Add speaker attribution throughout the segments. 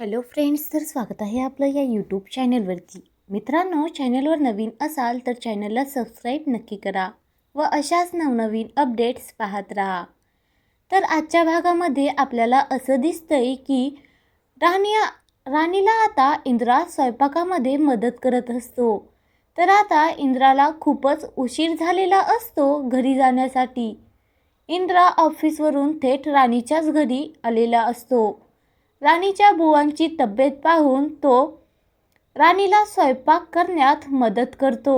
Speaker 1: Hello friends तर स्वागत आहे आपलं या यूट्यूब चॅनलवरती मित्रांनो चॅनलवर नवीन असाल तर चॅनलला सबस्क्राईब नक्की करा व अशाच नवनवीन अपडेट्स पाहत राहा. तर आजच्या भागामध्ये आपल्याला असं दिसतंय की राणी राणीला आता इंद्रा स्वयंपाकामध्ये मदत करत असतो. तर आता इंद्राला खूपच उशीर झालेला असतो घरी जाण्यासाठी. इंद्रा ऑफिसवरून थेट राणीच्याच घरी आलेला असतो. राणीच्या बुवांची तब्येत पाहून तो राणीला स्वयंपाक करण्यात मदत करतो.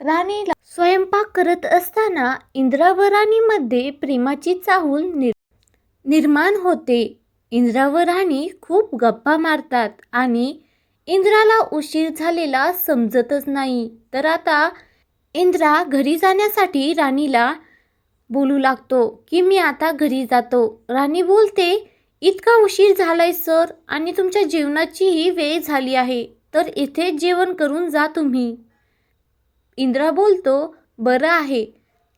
Speaker 1: राणीला स्वयंपाक करत असताना इंद्रा व राणीमध्ये प्रेमाची चाहूल निर निर्माण होते. इंद्रा व राणी खूप गप्पा मारतात आणि इंद्राला उशीर झालेला समजतच नाही. तर आता इंद्रा घरी जाण्यासाठी राणीला बोलू लागतो की मी आता घरी जातो. राणी बोलते इतका उशीर झालाय सर. आणि तुमच्या जेवणाचीही वेळ झाली आहे. तर इथे जेवण करून जा तुम्ही. इंद्रा बोलतो बरं आहे.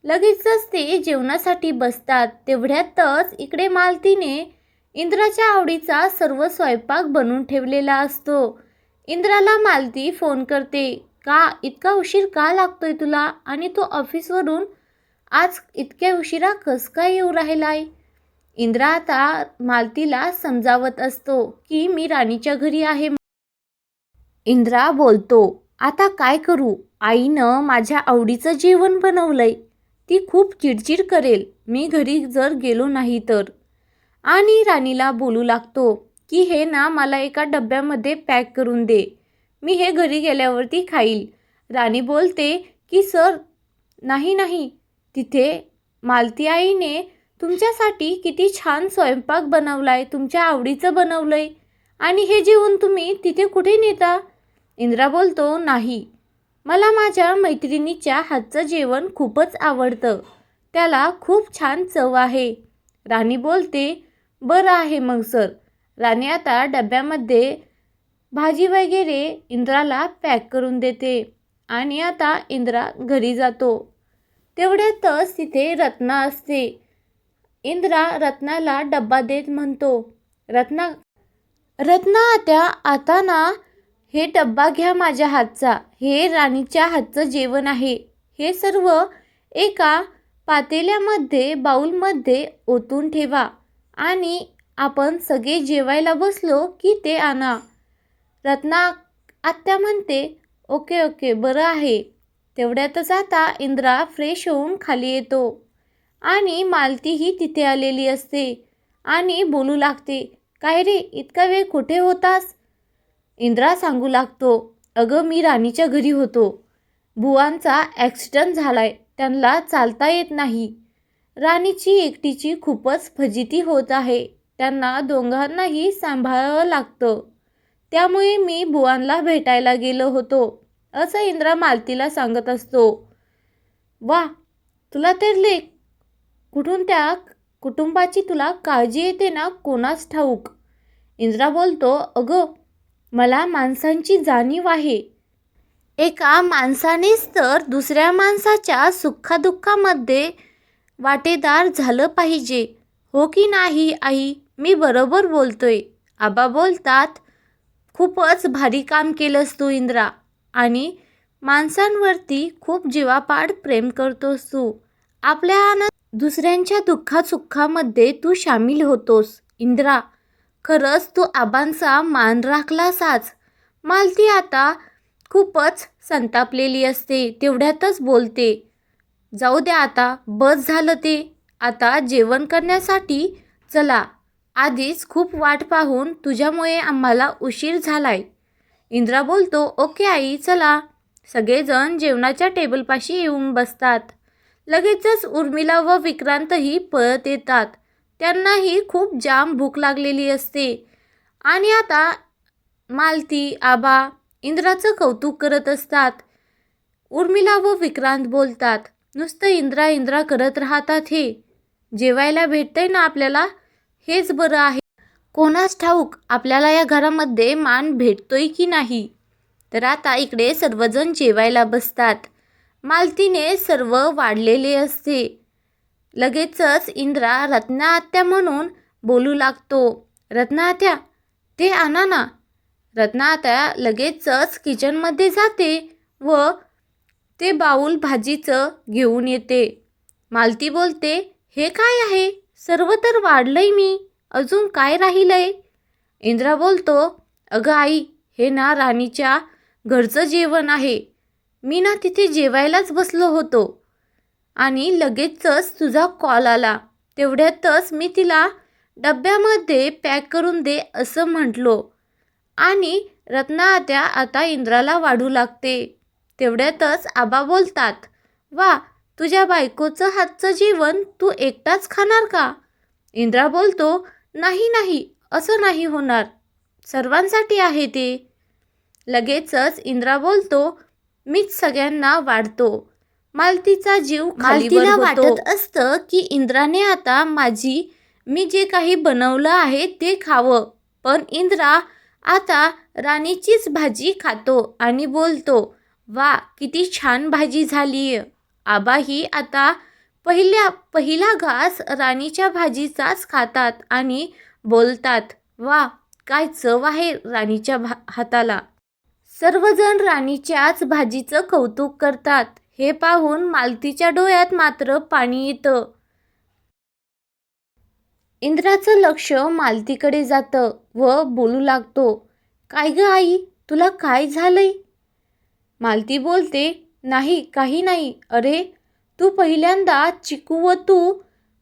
Speaker 1: लगेचच ते जेवणासाठी बसतात. तेवढ्यातच इकडे मालतीने इंद्राच्या आवडीचा सर्व स्वयंपाक बनवून ठेवलेला असतो. इंद्राला मालती फोन करते का इतका उशीर का लागतोय तुला? आणि तो ऑफिसवरून आज इतक्या उशिरा कस काय येऊ राहिलाय? इंद्रा आता मालतीला समजावत असतो की मी राणीच्या घरी आहे. इंद्रा बोलतो आता काय करू? आईनं माझ्या आवडीचं जेवण बनवलंय. ती खूप चिडचिड करेल. मी घरी जर गेलो नाही तर. आणि राणीला बोलू लागतो की हे ना मला एका डब्यामध्ये पॅक करून दे. मी हे घरी गेल्यावरती खाईल. राणी बोलते की सर नाही नाही. तिथे मालती आईने तुमच्यासाठी किती छान स्वयंपाक बनवला आहे तुमच्या आवडीचं बनवलं आहे आणि हे जेवण तुम्ही तिथे कुठे नेता? इंद्रा बोलतो नाही. मला माझ्या मैत्रिणीच्या हातचं जेवण खूपच आवडतं. त्याला खूप छान चव आहे. राणी बोलते बरं आहे मग सर. राणी आता डब्यामध्ये भाजी वगैरे इंद्राला पॅक करून देते आणि आता इंद्रा घरी जातो. तेवढ्यातच तिथे रत्ना असते. इंद्रा रत्नाला डब्बा देत म्हणतो रत्ना रत्ना आत्या आता ना हे डब्बा घ्या माझ्या हातचा. हे राणीच्या हातचं जेवण आहे. हे सर्व एका पातेल्यामध्ये बाऊलमध्ये ओतून ठेवा आणि आपण सगळे जेवायला बसलो की ते आणा. रत्ना आत्या म्हणते ओके ओके बरं आहे. तेवढ्यातच आता इंद्रा फ्रेश होऊन खाली येतो. आणि मालतीही तिथे आलेली असते. आणि बोलू लागते काय रे इतका वेळ कुठे होतास? इंद्रा सांगू लागतो अगं मी राणीच्या घरी होतो. बुवांचा ॲक्सिडंट झालाय त्यांना चालता येत नाही. राणीची एकटीची खूपच फजिती होत आहे त्यांना दोघांनाही सांभाळावं लागतं. त्यामुळे मी बुवांना भेटायला गेलो होतो असं इंद्रा मालतीला सांगत असतो. वा तुला तर लेख कुठून त्या कुटुंबाची तुला काळजी येते ना कोणाच ठाऊक? इंद्रा बोलतो अगं मला माणसांची जाणीव आहे. एका माणसानेच तर दुसऱ्या माणसाच्या सुखादुःखामध्ये वाटेदार झालं पाहिजे. हो की नाही आई? मी बरोबर बोलतोय. आबा बोलतात खूपच भारी काम केलंस तू इंद्रा. आणि माणसांवरती खूप जीवापाड प्रेम करतोस तू. आपल्या आनंद दुसऱ्यांच्या दुःखासुखामध्ये तू सामील होतोस. इंद्रा खरंच तू आबांचा मान राखलासाच. मालती आता खूपच संतापलेली असते तेवढ्यातच बोलते. जाऊ द्या आता बस झालं ते. आता जेवण करण्यासाठी चला. आधीच खूप वाट पाहून तुझ्यामुळे आम्हाला उशीर झालाय. इंद्रा बोलतो ओके आई चला. सगळेजण जेवणाच्या टेबलपाशी येऊन बसतात. लगेचच उर्मिला व विक्रांतही पळत येतात. त्यांनाही खूप जाम भूक लागलेली असते. आणि आता मालती आबा इंद्राचं कौतुक करत असतात. उर्मिला व विक्रांत बोलतात नुसतं इंद्रा इंद्रा करत राहतात हे. जेवायला भेटतंय ना आपल्याला? हेच बरं आहे. कोणास ठाऊक आपल्याला या घरामध्ये मान भेटतोय की नाही? तर आता इकडे सर्वजण जेवायला बसतात. मालतीने सर्व वाढलेले असते. लगेचच इंद्रा रत्ना आत्या म्हणून बोलू लागतो. रत्नाहत्या ते आणा ना. रत्नाहत्या लगेचच किचनमध्ये जाते व ते बाऊल भाजीचं घेऊन येते. मालती बोलते हे काय आहे? सर्व तर वाढलंय मी. अजून काय राहिलंय? इंद्रा बोलतो अगं आई हे ना राणीच्या घरचं जेवण आहे. मी ना तिथे जेवायलाच बसलो होतो. आणि लगेचच तुझा कॉल आला. तेवढ्यातच मी तिला डब्यामध्ये पॅक करून दे असं म्हटलो. आणि रत्ना आत्या आता इंद्राला वाढू लागते. तेवढ्यातच आबा बोलतात वा तुझ्या बायकोचं हातचं जेवण तू एकटाच खाणार का? इंद्रा बोलतो नाही नाही असं नाही होणार. सर्वांसाठी आहे ते. लगेचच इंद्रा बोलतो मीच सगळ्यांना वाढतो. मालतीचा जीव खालीवर वाटत असतं की इंद्राने आता माझी मी जे काही बनवलं आहे ते खावं. पण इंद्रा आता राणीचीच भाजी खातो आणि बोलतो वा किती छान भाजी झाली आबाही आता पहिल्या पहिला घास राणीच्या भाजीचाच खातात आणि बोलतात वा काय चव आहे राणीच्या भा हाताला. सर्वजण राणीच्याच भाजीचं कौतुक करतात. हे पाहून मालतीच्या डोळ्यात मात्र पाणी येतं. इंद्राचं लक्ष मालतीकडे जातं व बोलू लागतो काय ग आई तुला काय झालंय? मालती बोलते नाही काही नाही. अरे तू पहिल्यांदा चिकू व तू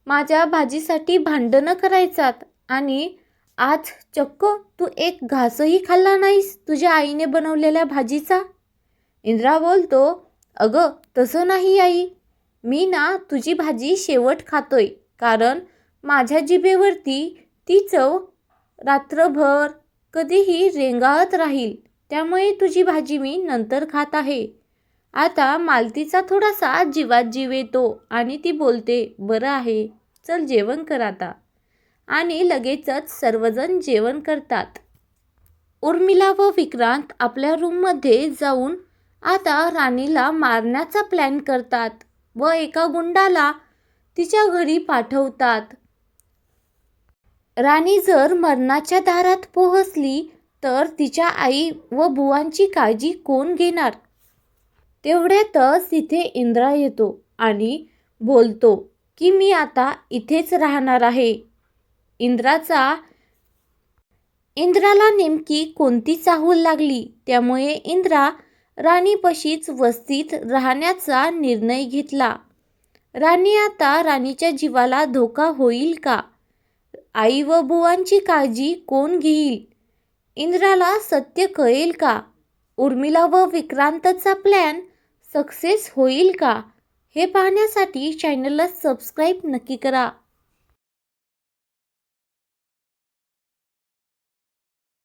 Speaker 1: माझ्या भाजीसाठी भांडणं करायचात आणि आज चक्क तू एक घासही खाल्ला नाहीस तुझ्या आईने बनवलेल्या भाजीचा? इंद्रा बोलतो अगं तसं नाही आई. मी ना तुझी भाजी शेवट खातोय कारण माझ्या जिभेवरती ती चव रात्रभर कधीही रेंगाळत राहील. त्यामुळे तुझी भाजी मी नंतर खात आहे. आता मालतीचा थोडासा जीवात जीव येतो आणि ती बोलते बरं आहे चल जेवण कर आता. आणि लगेचच सर्वजण जेवण करतात. उर्मिला व विक्रांत आपल्या रूममध्ये जाऊन आता राणीला मारण्याचा प्लॅन करतात व एका गुंडाला तिच्या घरी पाठवतात. राणी जर मरणाच्या दारात पोहोचली तर तिच्या आई व बुवांची काळजी कोण घेणार? तेवढ्यातच तिथे इंद्रा येतो आणि बोलतो की मी आता इथेच राहणार आहे. इंद्राचा इंद्राला नेमकी कोणती चाहूल लागली? त्यामुळे इंद्रा राणीपशीच वस्तीत राहण्याचा निर्णय घेतला. राणी आता राणीच्या जीवाला धोका होईल का? आई व बुवांची काळजी कोण घेईल? इंद्राला सत्य कळेल का? उर्मिला व विक्रांतचा प्लॅन सक्सेस होईल का? हे पाहण्यासाठी चॅनलला सबस्क्राईब नक्की करा.